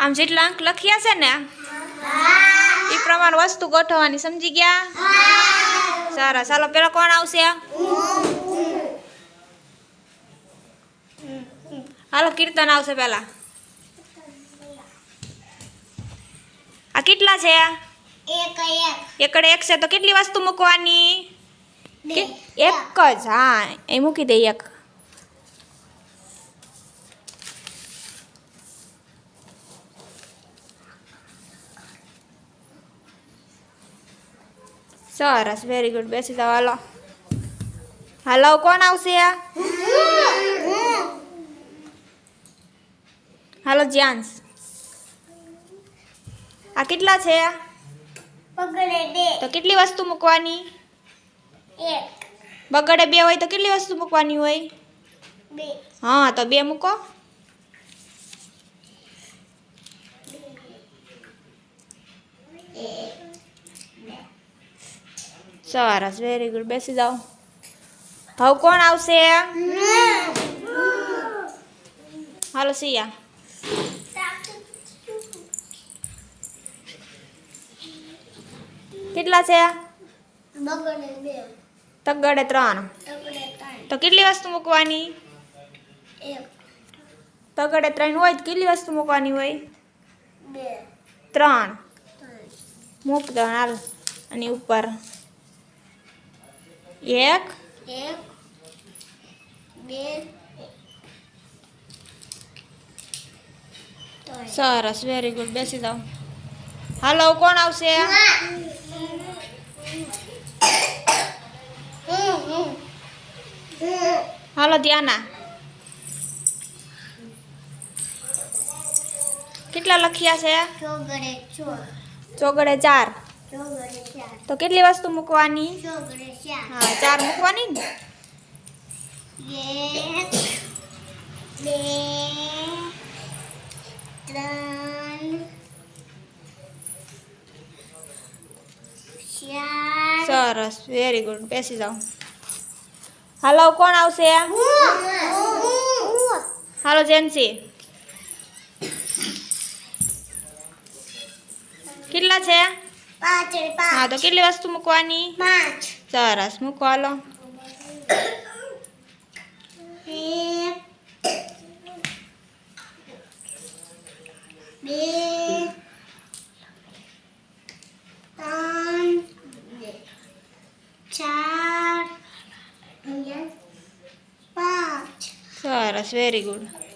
આમ જેટલા અંક લખ્યા છે ને એ પ્રમાણે વસ્તુ ગોઠવવાની સમજી ગયા? સારા. ચાલો પેલા કોણ આવશે? હાલો કીર્તન આવશે પેલા. આ કેટલા છે? એક એક એકડે એક છે. તો કેટલી વસ્તુ મૂકવાની? એક જ? હા એ મૂકી દે એક. સરસ વેરી ગુડ બેસી જાઓ હાલો હાલો કોણ આવશે હાલો જ્યાંશ આ કેટલા છે તો કેટલી વસ્તુ મૂકવાની? બગડે બે હોય તો કેટલી વસ્તુ મૂકવાની હોય? હા તો બે મૂકો. સરસ વેરી ગુડ બેસી જાઓ. હવે કોણ આવશે? હાલો સિયા. કેટલા છે? તગડે ત્રણ. તો કેટલી વસ્તુ મૂકવાની? તગડે ત્રણ હોય તો કેટલી વસ્તુ મૂકવાની હોય? ત્રણ ત્રણ. મૂક દો હાલ. અને ઉપર. એક એક બે ત્રણ સરસ વેરી ગુડ બેસી જાઓ હાલો કોણ આવશે હાલો ધ્યાના કેટલા લખ્યા છે ચોગડે ચોર ચોગડે ચાર ચોગડે ચાર તો કેટલી વસ્તુ મૂકવાની ચોગડે ચાર હા ચાર મૂકવાની ને એક બે ત્રણ ચાર સરસ વેરી ગુડ બેસી જાઓ હાલો કોણ આવશે હાલો જેન્સી કેટલા છે પાંચ હા તો કેટલી વસ્તુ મૂકવાની? પાંચ. સરસ મૂકવા લો સરસ વેરી ગુડ